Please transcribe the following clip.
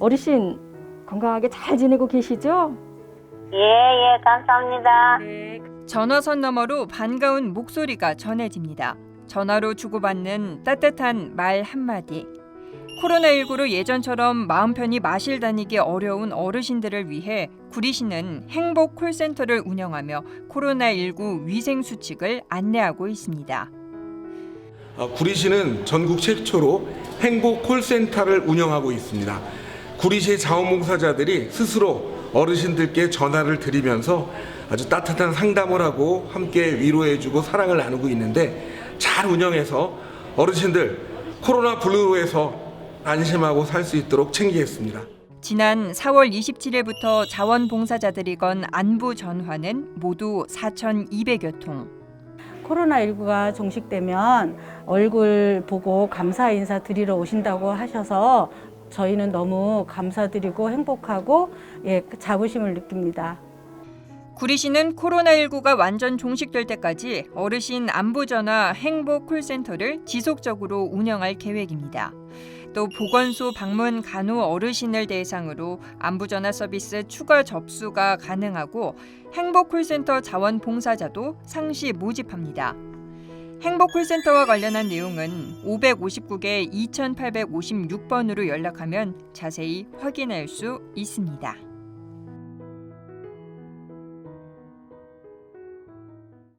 어르신 건강하게 잘 지내고 계시죠? 예, 예, 감사합니다. 전화선 너머로 반가운 목소리가 전해집니다. 전화로 주고받는 따뜻한 말 한마디. 코로나19로 예전처럼 마음 편히 마실 다니기 어려운 어르신들을 위해 구리시는 행복 콜센터를 운영하며 코로나19 위생 수칙을 안내하고 있습니다. 어, 구리시는 전국 최초로 행복 콜센터를 운영하고 있습니다. 구리시의 자원봉사자들이 스스로 어르신들께 전화를 드리면서 아주 따뜻한 상담을 하고 함께 위로해주고 사랑을 나누고 있는데 잘 운영해서 어르신들 코로나 블루에서 안심하고 살 수 있도록 챙기겠습니다. 지난 4월 27일부터 자원봉사자들이 건 안부 전화는 모두 4,200여 통. 코로나19가 종식되면 얼굴 보고 감사 인사 드리러 오신다고 하셔서 저희는 너무 감사드리고 행복하고 예, 자부심을 느낍니다. 구리시는 코로나19가 완전 종식될 때까지 어르신 안부전화 행복 콜센터를 지속적으로 운영할 계획입니다. 또 보건소 방문 간호 어르신을 대상으로 안부전화 서비스 추가 접수가 가능하고 행복 콜센터 자원 봉사자도 상시 모집합니다. 행복 콜센터와 관련한 내용은 559개 2856번으로 연락하면 자세히 확인할 수 있습니다.